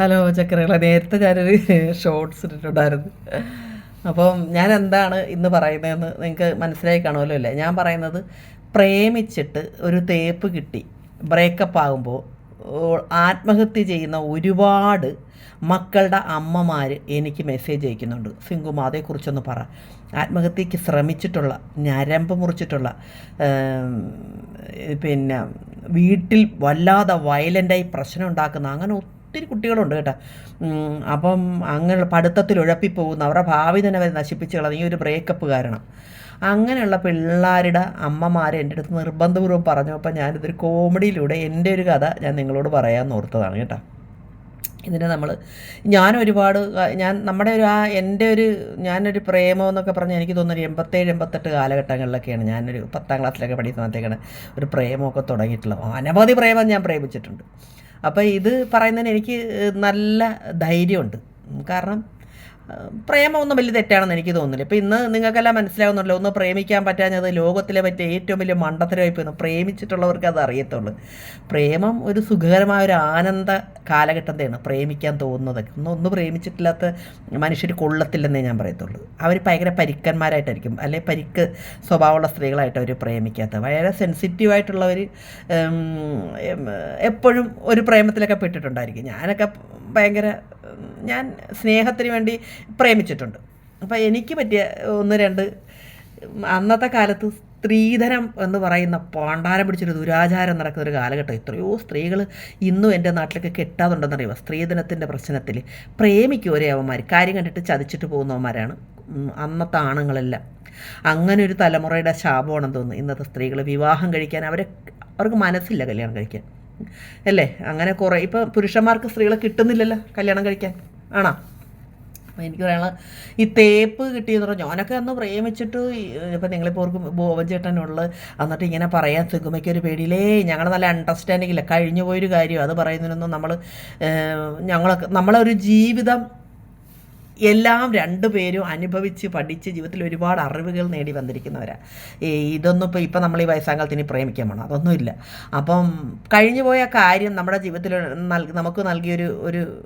Hello ചക്കരകളെ നേരത്തെ ഞാനൊരു shorts ഇട്ടിട്ടുണ്ടായിരുന്നു. അപ്പം ഞാൻ എന്താണ് ഇന്ന് പറയുന്നതെന്ന് നിങ്ങൾക്ക് മനസ്സിലായി കാണുമല്ലോ അല്ലേ? ഞാൻ പറയുന്നത് പ്രേമിച്ചിട്ട് ഒരു തേപ്പ് കിട്ടി ബ്രേക്കപ്പ് ആകുമ്പോൾ ആത്മഹത്യ ചെയ്യുന്ന ഒരുപാട് മക്കളുടെ അമ്മമാർ എനിക്ക് മെസ്സേജ് അയക്കുന്നുണ്ട്. സിംഗുമ അതേക്കുറിച്ചൊന്ന് പറ. ആത്മഹത്യക്ക് ശ്രമിച്ചിട്ടുള്ള ഞരമ്പ് മുറിച്ചിട്ടുള്ള പിന്നെ വീട്ടിൽ വല്ലാതെ വയലന്റായി പ്രശ്നം ഉണ്ടാക്കുന്ന അങ്ങനെ ഒത്തിരി കുട്ടികളുണ്ട് കേട്ടോ. അപ്പം അങ്ങനെ പഠിത്തത്തിൽ ഉഴപ്പിപ്പോകുന്ന അവരുടെ ഭാവി തന്നെ വരെ നശിപ്പിച്ച് കളഞ്ഞ ഈ ഒരു ബ്രേക്കപ്പ് കാരണം. അങ്ങനെയുള്ള പിള്ളേരുടെ അമ്മമാരെ എന്റെ അടുത്ത് നിർബന്ധപൂർവം പറഞ്ഞപ്പോൾ ഞാനിതൊരു കോമഡിയിലൂടെ എന്റെ ഒരു കഥ ഞാൻ നിങ്ങളോട് പറയാൻ ഓർത്തതാണ് കേട്ടോ. ഇതിനെ നമ്മൾ ഞാൻ ഒരുപാട് ഞാൻ നമ്മുടെ ഒരു ആ എന്റെ ഒരു ഞാനൊരു പ്രേമം എന്നൊക്കെ പറഞ്ഞാൽ എനിക്ക് തോന്നുന്നു ഒരു എൺപത്തേഴ് എൺപത്തെട്ട് കാലഘട്ടങ്ങളിലൊക്കെയാണ് ഞാനൊരു പത്താം ക്ലാസ്സിലൊക്കെ പഠിക്കുന്നതിനകത്തേക്കാണ് ഒരു പ്രേമമൊക്കെ തുടങ്ങിയിട്ടുള്ളത്. അനവധി പ്രേമം ഞാൻ പ്രേമിച്ചിട്ടുണ്ട്. അപ്പോൾ ഇത് പറയുന്നതിന് എനിക്ക് നല്ല ധൈര്യമുണ്ട്. കാരണം പ്രേമമൊന്നും വലിയ തെറ്റാണെന്ന് എനിക്ക് തോന്നുന്നില്ല. ഇപ്പം ഇന്ന് നിങ്ങൾക്കെല്ലാം മനസ്സിലാവുന്നുണ്ടല്ലോ ഒന്ന് പ്രേമിക്കാൻ പറ്റാഞ്ഞത് ലോകത്തിലെ പറ്റിയ ഏറ്റവും വലിയ മണ്ടത്തരമായി പോയിരുന്നു പ്രേമിച്ചിട്ടുള്ളവർക്ക് അത് അറിയത്തുള്ളൂ. പ്രേമം ഒരു സുഖകരമായ ഒരു ആനന്ദ കാലഘട്ടത്തെയാണ് പ്രേമിക്കാൻ തോന്നുന്നത് ഒന്ന് ഒന്ന് പ്രേമിച്ചിട്ടില്ലാത്ത മനുഷ്യർ കൊള്ളത്തില്ലെന്നേ ഞാൻ പറയത്തുള്ളൂ. അവർ ഭയങ്കര പരിക്കന്മാരായിട്ടായിരിക്കും. അല്ലെ പരിക്ക് സ്വഭാവമുള്ള സ്ത്രീകളായിട്ട് അവർ പ്രേമിക്കാത്ത വളരെ സെൻസിറ്റീവായിട്ടുള്ളവർ എപ്പോഴും ഒരു പ്രേമത്തിലൊക്കെ പെട്ടിട്ടുണ്ടായിരിക്കും. ഞാനൊക്കെ ഭയങ്കര ഞാൻ സ്നേഹത്തിന് വേണ്ടി പ്രേമിച്ചിട്ടുണ്ട്. അപ്പോൾ എനിക്ക് പറ്റിയ ഒന്ന് രണ്ട് അന്നത്തെ കാലത്ത് സ്ത്രീധനം എന്ന് പറയുന്ന പാണ്ടാരം പിടിച്ചൊരു ദുരാചാരം നടക്കുന്ന ഒരു കാലഘട്ടം. എത്രയോ സ്ത്രീകൾ ഇന്നും എന്റെ നാട്ടിലൊക്കെ കെട്ടാതുണ്ടെന്നറിയുമോ സ്ത്രീധനത്തിന്റെ പ്രശ്നത്തിൽ പ്രേമിക്കും ഒരേ അവന്മാർ കാര്യം കണ്ടിട്ട് ചതിച്ചിട്ട് പോകുന്നവന്മാരാണ് അന്നത്തെ ആണുങ്ങളെല്ലാം. അങ്ങനെ ഒരു തലമുറയുടെ ശാപമാണെന്ന് തോന്നുന്നു. ഇന്നത്തെ സ്ത്രീകൾ വിവാഹം കഴിക്കാൻ അവരെ അവർക്ക് മനസ്സില്ല കല്യാണം കഴിക്കാൻ. അല്ലേ? അങ്ങനെ കുറേ ഇപ്പോൾ പുരുഷന്മാർക്ക് സ്ത്രീകളെ കിട്ടുന്നില്ലല്ലോ കല്യാണം കഴിക്കാൻ. ആണോ? എനിക്ക് പറയാനുള്ള ഈ തേപ്പ് കിട്ടിയെന്ന് പറഞ്ഞാൽ ഞാനൊക്കെ അന്ന് പ്രേമിച്ചിട്ട് ഇപ്പം നിങ്ങളിപ്പോൾ ഓർക്കും ബോബൻ ചേട്ടനുള്ള എന്നിട്ട് ഇങ്ങനെ പറയാൻ സുഗമയ്ക്ക് ഒരു പേടിയിലേ ഞങ്ങൾ നല്ല അണ്ടർസ്റ്റാൻഡിംഗ് ഇല്ല. കഴിഞ്ഞു പോയൊരു കാര്യം. അത് പറയുന്നതിനൊന്നും നമ്മൾ ഞങ്ങളൊക്കെ നമ്മളൊരു ജീവിതം എല്ലാം രണ്ടു പേരും അനുഭവിച്ച് പഠിച്ച് ജീവിതത്തിൽ ഒരുപാട് അറിവുകൾ നേടി വന്നിരിക്കുന്നവരാണ് ഇതൊന്നും ഇപ്പോൾ ഇപ്പം നമ്മൾ ഈ വയസ്സാങ്കാലത്തിന് പ്രേമിക്കാൻ വേണം അതൊന്നുമില്ല. അപ്പം കഴിഞ്ഞു പോയ കാര്യം നമ്മുടെ ജീവിതത്തിൽ നൽകി നമുക്ക് നൽകിയൊരു ഒരു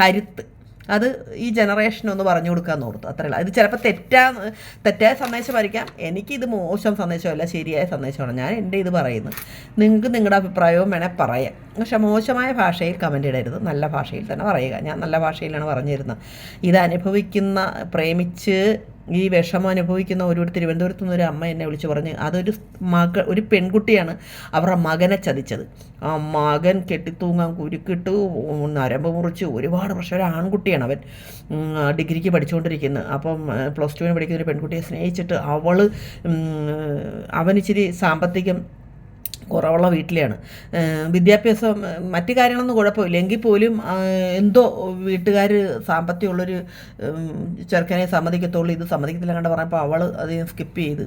കരുത്ത് അത് ഈ ജനറേഷനൊന്ന് പറഞ്ഞു കൊടുക്കാൻ ഓർത്തു. അത്രയല്ല ഇത് ചിലപ്പോൾ തെറ്റാ തെറ്റായ സന്ദേശമായിരിക്കാം എനിക്കിത് മോശം സന്ദേശമല്ല ശരിയായ സന്ദേശമാണ്. ഞാൻ എന്റെ ഇത് പറയുന്നത് നിങ്ങൾക്ക് നിങ്ങളുടെ അഭിപ്രായവും വേണേൽ പറയാം. പക്ഷെ മോശമായ ഭാഷയിൽ കമന്റ് ഇടരുത്. നല്ല ഭാഷയിൽ തന്നെ പറയുക. ഞാൻ നല്ല ഭാഷയിലാണ് പറഞ്ഞിരുന്നത്. ഇത് അനുഭവിക്കുന്ന പ്രേമിച്ച് ഈ വിഷമം അനുഭവിക്കുന്ന ഒരു തിരുവനന്തപുരത്ത് നിന്ന് ഒരു അമ്മ എന്നെ വിളിച്ച് പറഞ്ഞ് അതൊരു മക ഒരു പെൺകുട്ടിയാണ് അവരുടെ മകനെ ചതിച്ചത്. ആ മകൻ കെട്ടിത്തൂങ്ങാൻ കുരുക്കിട്ട് നരമ്പ് മുറിച്ച് ഒരുപാട് പ്രശ്നം ഒരു ആൺകുട്ടിയാണ് അവൻ. ഡിഗ്രിക്ക് പഠിച്ചുകൊണ്ടിരിക്കുന്നത്. അപ്പം പ്ലസ് ടുവിന് പഠിക്കുന്ന ഒരു പെൺകുട്ടിയെ സ്നേഹിച്ചിട്ട് അവൾ അവനിച്ചിരി സാമ്പത്തികം കുറവുള്ള വീട്ടിലെയാണ്. വിദ്യാഭ്യാസം മറ്റു കാര്യങ്ങളൊന്നും കുഴപ്പമില്ല. എങ്കിൽ പോലും എന്തോ വീട്ടുകാർ സാമ്പത്തികമുള്ളൊരു ചെറുക്കനെ സമ്മതിക്കത്തുള്ളൂ ഇത് സമ്മതിക്കത്തില്ല കണ്ട് പറഞ്ഞപ്പോൾ അവൾ അത് സ്കിപ്പ് ചെയ്ത്.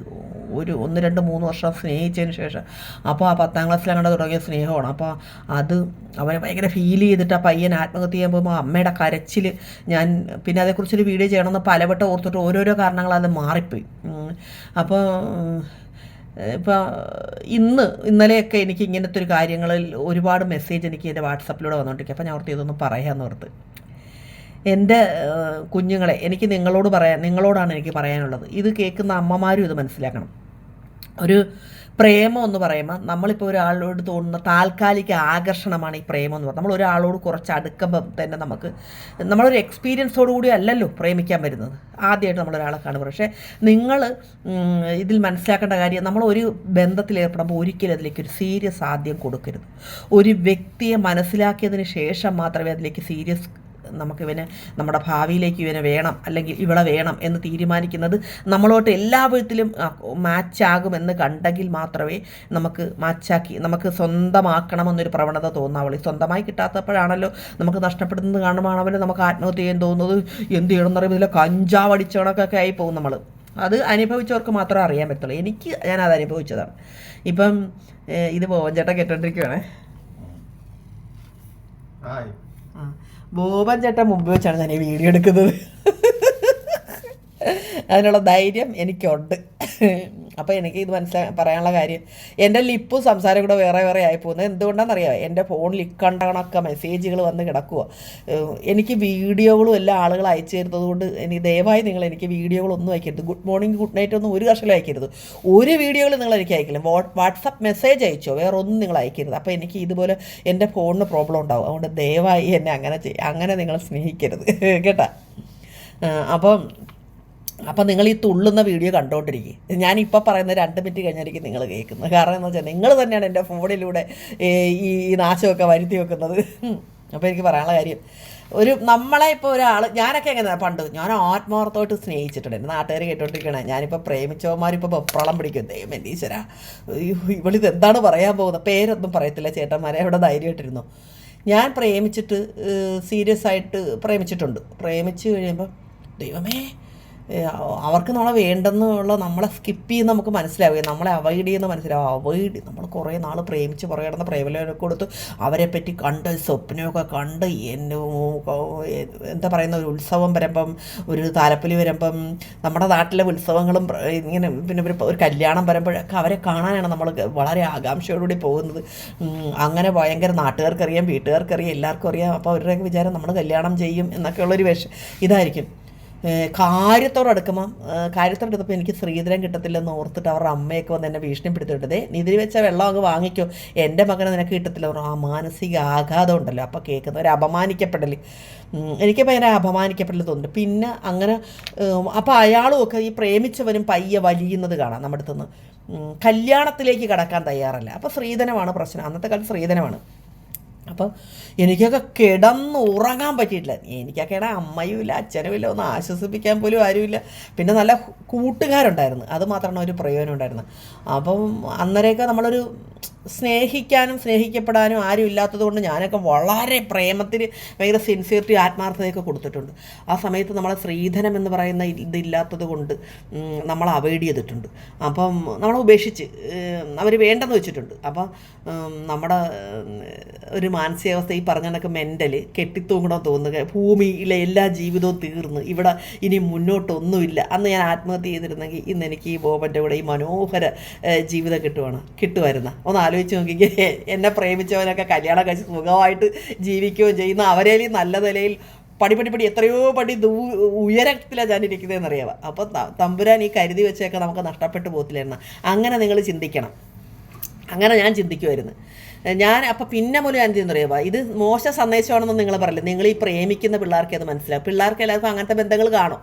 ഒരു ഒന്ന് രണ്ട് മൂന്ന് വർഷം സ്നേഹിച്ചതിന് ശേഷം. അപ്പോൾ ആ പത്താം ക്ലാസ്സിലങ്ങണ്ട് തുടങ്ങിയ സ്നേഹമാണ്. അപ്പോൾ അത് അവനെ ഭയങ്കര ഫീൽ ചെയ്തിട്ട് ആ പയ്യൻ ആത്മഹത്യ ചെയ്യാൻ പോകുമ്പോൾ അമ്മയുടെ കരച്ചിൽ ഞാൻ പിന്നെ അതേക്കുറിച്ചൊരു വീഡിയോ ചെയ്യണമെന്ന് പലവട്ടം ഓർത്തിട്ട് ഓരോരോ കാരണങ്ങളത് മാറിപ്പോയി. അപ്പോൾ ഇപ്പോൾ ഇന്ന് ഇന്നലെയൊക്കെ എനിക്ക് ഇങ്ങനത്തെ ഒരു കാര്യങ്ങളിൽ ഒരുപാട് മെസ്സേജ് എനിക്ക് എന്റെ വാട്സപ്പിലൂടെ വന്നുകൊണ്ടിരിക്കുക അപ്പോൾ ഞാൻ ഓർത്ത് ഇതൊന്നും പറയാമെന്ന് ഓർത്ത്. എന്റെ കുഞ്ഞുങ്ങളെ എനിക്ക് നിങ്ങളോട് പറയാൻ നിങ്ങളോടാണ് എനിക്ക് പറയാനുള്ളത്. ഇത് കേൾക്കുന്ന അമ്മമാരും ഇത് മനസ്സിലാക്കണം. ഒരു പ്രേമം എന്ന് പറയുമ്പോൾ നമ്മളിപ്പോൾ ഒരാളോട് തോന്നുന്ന താൽക്കാലിക ആകർഷണമാണ് ഈ പ്രേമം എന്ന് പറയുന്നത്. നമ്മൾ ഒരാളോട് കുറച്ച് അടുക്കുമ്പം തന്നെ നമുക്ക് നമ്മളൊരു എക്സ്പീരിയൻസോട് കൂടി അല്ലല്ലോ പ്രേമിക്കാൻ വരുന്നത്. ആദ്യമായിട്ട് നമ്മൾ ഒരാളെ കാണും പക്ഷേ നിങ്ങൾ ഇതിൽ മനസ്സിലാക്കേണ്ട കാര്യം നമ്മൾ ഒരു ബന്ധത്തിൽ ഏർപ്പെടുമ്പോൾ ഒരിക്കലും അതിലേക്ക് ഒരു സീരിയസ് ആദ്യം കൊടുക്കരുത്. ഒരു വ്യക്തിയെ മനസ്സിലാക്കിയതിന് ശേഷം മാത്രമേ അതിലേക്ക് സീരിയസ് നമുക്കിവന് നമ്മുടെ ഭാവിയിലേക്ക് ഇവനെ വേണം അല്ലെങ്കിൽ ഇവളെ വേണം എന്ന് തീരുമാനിക്കുന്നത് നമ്മളോട്ട് എല്ലാ വിധത്തിലും മാച്ചാകുമെന്ന് കണ്ടെങ്കിൽ മാത്രമേ നമുക്ക് മാച്ചാക്കി നമുക്ക് സ്വന്തമാക്കണമെന്നൊരു പ്രവണത തോന്നാവുള്ളൂ. സ്വന്തമായി കിട്ടാത്തപ്പോഴാണല്ലോ നമുക്ക് നഷ്ടപ്പെടുന്നത് കാണുമ്പോഴാണല്ലോ നമുക്ക് ആത്മഹത്യ ചെയ്യാൻ തോന്നുന്നത്. എന്ത് ചെയ്യണമെന്ന് പറയുമ്പോൾ ഇതിലെ കഞ്ചാവ് അടിച്ചവണക്കൊക്കെ ആയി പോകും നമ്മൾ അത് അനുഭവിച്ചവർക്ക് മാത്രമേ അറിയാൻ പറ്റുള്ളൂ. എനിക്ക് ഞാൻ അത് അനുഭവിച്ചതാണ്. ഇപ്പം ഇത് പോവൻ ചേട്ടൻ കേട്ടോണ്ടിരിക്കുവാണേ. ബോബൻ ചേട്ടൻ മുമ്പ് വെച്ചാണ് ഞാൻ ഈ വീഡിയോ എടുക്കുന്നത്. അതിനുള്ള ധൈര്യം എനിക്കുണ്ട്. അപ്പോൾ എനിക്ക് ഇത് മനസ്സിലാ പറയാനുള്ള കാര്യം എന്റെ ലിപ്പും സംസാരം കൂടെ വേറെ വേറെ ആയി പോകുന്നത് എന്തുകൊണ്ടാണെന്നറിയാമോ എന്റെ ഫോണിൽ ഇക്കണ്ടണൊക്കെ മെസ്സേജുകൾ വന്ന് കിടക്കുക എനിക്ക് വീഡിയോകളും എല്ലാം ആളുകൾ അയച്ചു തരുന്നത് കൊണ്ട് എനിക്ക് ദയവായി നിങ്ങൾ എനിക്ക് വീഡിയോകളൊന്നും അയക്കരുത്. ഗുഡ് മോർണിംഗ് ഗുഡ് നൈറ്റ് ഒന്നും ഒരു കർഷകം അയക്കരുത്. ഒരു വീഡിയോകൾ നിങ്ങൾ എനിക്ക് അയക്കില്ല. WhatsApp message അയച്ചോ? വേറെ ഒന്നും നിങ്ങൾ അയക്കരുത്. അപ്പോൾ എനിക്ക് ഇതുപോലെ എന്റെ ഫോണിന് പ്രോബ്ലം ഉണ്ടാവും. അതുകൊണ്ട് ദയവായി എന്നെ അങ്ങനെ അങ്ങനെ നിങ്ങൾ സ്നേഹിക്കരുത്. കേട്ടാ? അപ്പം അപ്പം നിങ്ങൾ ഈ തുള്ളുന്ന വീഡിയോ കണ്ടുകൊണ്ടിരിക്കും ഞാനിപ്പോൾ പറയുന്ന രണ്ട് മിനിറ്റ് കഴിഞ്ഞായിരിക്കും നിങ്ങൾ കേൾക്കുന്നത്. കാരണം എന്ന് വെച്ചാൽ നിങ്ങൾ തന്നെയാണ് എന്റെ ഫോണിലൂടെ ഈ നാശമൊക്കെ വരുത്തി വെക്കുന്നത് അപ്പോൾ എനിക്ക് പറയാനുള്ള കാര്യം ഒരു നമ്മളെ ഇപ്പോൾ ഒരാൾ ഞാനൊക്കെ എങ്ങനെ പണ്ട് ഞാൻ ആത്മാർത്ഥമായിട്ട് സ്നേഹിച്ചിട്ടുണ്ട്. എന്റെ നാട്ടുകാർ കേട്ടോണ്ടിരിക്കണേ ഞാനിപ്പോൾ പ്രേമിച്ചവന്മാരിപ്പോൾ വെപ്രളം പിടിക്കും. ദൈവം ഈശ്വര. ഇവളിത് എന്താണ് പറയാൻ പോകുന്നത്? പേരൊന്നും പറയത്തില്ല ചേട്ടന്മാരെ അവിടെ ധൈര്യമായിട്ടിരുന്നു. ഞാൻ പ്രേമിച്ചിട്ട് സീരിയസ് ആയിട്ട് പ്രേമിച്ചിട്ടുണ്ട്. പ്രേമിച്ച് കഴിയുമ്പോൾ ദൈവമേ അവർക്ക് നമ്മളെ വേണ്ടെന്നുള്ള നമ്മളെ സ്കിപ്പ് ചെയ്യുന്ന നമുക്ക് മനസ്സിലാവുക നമ്മളെ അവോയ്ഡ് ചെയ്യുന്ന മനസ്സിലാവും അവോയ്ഡ് നമ്മൾ കുറേ നാൾ പ്രേമിച്ച് കുറേ കിടന്ന പ്രേമലൊക്കെ കൊടുത്ത് അവരെ പറ്റി കണ്ട് സ്വപ്നമൊക്കെ കണ്ട് എന്നെ എന്താ പറയുന്ന ഒരു ഉത്സവം വരുമ്പം ഒരു താലപ്പൊലി വരുമ്പം നമ്മുടെ നാട്ടിലെ ഉത്സവങ്ങളും ഇങ്ങനെ പിന്നെ ഒരു കല്യാണം വരുമ്പോഴൊക്കെ അവരെ കാണാനാണ് നമ്മൾ വളരെ ആകാംക്ഷയോടുകൂടി പോകുന്നത്. അങ്ങനെ ഭയങ്കര നാട്ടുകാർക്കറിയാം വീട്ടുകാർക്കറിയാം എല്ലാവർക്കും അറിയാം. അപ്പോൾ അവരുടെയൊക്കെ വിചാരം നമ്മൾ കല്യാണം ചെയ്യും എന്നൊക്കെയുള്ളൊരു വിഷ ഇതായിരിക്കും. ഏഹ് കാര്യത്തോട് അടുക്കുമ്പം കാര്യത്തോടെ കാര്യത്തോട് എടുത്തപ്പോൾ എനിക്ക് ശ്രീധരൻ കിട്ടത്തില്ലെന്ന് ഓർത്തിട്ട് അവരുടെ അമ്മയൊക്കെ വന്ന് എന്നെ ഭീഷണിപ്പെടുത്തിട്ടതേ നിതിരി വെച്ച വെള്ളം അങ്ങ് വാങ്ങിക്കോ. എന്റെ മകനെ നിനക്ക് കിട്ടത്തില്ല. ആ മാനസിക ആഘാതം ഉണ്ടല്ലോ. അപ്പോൾ കേൾക്കുന്ന ഒരു അപമാനിക്കപ്പെടൽ. എനിക്ക് ഭയങ്കര അപമാനിക്കപ്പെടൽ തോന്നുന്നു പിന്നെ അങ്ങനെ അപ്പോൾ അയാളും ഒക്കെ ഈ പ്രേമിച്ചവരും പയ്യെ വലിയുന്നത് കാണാം നമ്മുടെ അടുത്തുനിന്ന്. കല്യാണത്തിലേക്ക് കടക്കാൻ തയ്യാറല്ല. അപ്പോൾ സ്ത്രീധനമാണ് പ്രശ്നം. അന്നത്തെ കാലത്ത് സ്ത്രീധനമാണ് അപ്പം എനിക്കൊക്കെ കിടന്ന് ഉറങ്ങാൻ പറ്റിയിട്ടില്ല. എനിക്കൊക്കെ അമ്മയും ഇല്ല അച്ഛനും ഇല്ല ഒന്ന് ആശ്വസിപ്പിക്കാൻ പോലും ആരുമില്ല. പിന്നെ നല്ല കൂട്ടുകാരുണ്ടായിരുന്നു. അത് മാത്രമാണ് ഒരു പ്രയോജനം ഉണ്ടായിരുന്നത്. അപ്പം അന്നേരമൊക്കെ നമ്മളൊരു സ്നേഹിക്കാനും സ്നേഹിക്കപ്പെടാനും ആരും ഇല്ലാത്തത് കൊണ്ട് ഞാനൊക്കെ വളരെ പ്രേമത്തിന് ഭയങ്കര സിൻസിയറിറ്റി ആത്മാർത്ഥതയൊക്കെ കൊടുത്തിട്ടുണ്ട്. ആ സമയത്ത് നമ്മളെ സ്ത്രീധനം എന്ന് പറയുന്ന ഇതില്ലാത്തത് കൊണ്ട് നമ്മൾ അവോയ്ഡ് ചെയ്തിട്ടുണ്ട്. അപ്പം നമ്മളെ ഉപേക്ഷിച്ച് അവർ വേണ്ടെന്ന് വെച്ചിട്ടുണ്ട്. അപ്പം നമ്മുടെ ഒരു മാനസികാവസ്ഥ ഈ പറഞ്ഞ കണക്ക് മെന്റൽ തോന്നുക ഭൂമിയിലെ എല്ലാ ജീവിതവും തീർന്ന് ഇവിടെ ഇനി മുന്നോട്ടൊന്നുമില്ല. അന്ന് ഞാൻ ആത്മഹത്യ ചെയ്തിരുന്നെങ്കിൽ ഇന്ന് എനിക്ക് ഈ ബോബന്റെ കൂടെ ഈ മനോഹര ജീവിതം കിട്ടുവാണ് കിട്ടുമായിരുന്ന. ഒന്ന് ആലോചിച്ച് നോക്കിക്കേ. എന്നെ പ്രേമിച്ചവനൊക്കെ കല്യാണം കഴിച്ച് സുഖമായിട്ട് ജീവിക്കുകയും ചെയ്യുന്ന. അവരേലും നല്ല നിലയിൽ പടി പടി പടി എത്രയോ പടി ദൂ ഉയരത്തിലാണ് ഞാൻ ഇരിക്കുന്നതെന്ന് അറിയാം അപ്പോൾ തമ്പുരാൻ ഈ കരുതി വെച്ചൊക്കെ നമുക്ക് നഷ്ടപ്പെട്ടു പോകത്തില്ലായിരുന്നു? അങ്ങനെ നിങ്ങൾ ചിന്തിക്കണം. അങ്ങനെ ഞാൻ ചിന്തിക്കുമായിരുന്നു ഞാൻ അപ്പം പിന്നെ മുതൽ ഞാൻ ചെയ്യുന്നറിയാം ഇത് മോശം സന്ദേശമാണെന്ന് നിങ്ങൾ പറയില്ല. നിങ്ങൾ ഈ പ്രേമിക്കുന്ന പിള്ളേർക്ക് അത് മനസ്സിലാവും. പിള്ളേർക്ക് എല്ലാവർക്കും അങ്ങനത്തെ ബന്ധങ്ങൾ കാണും.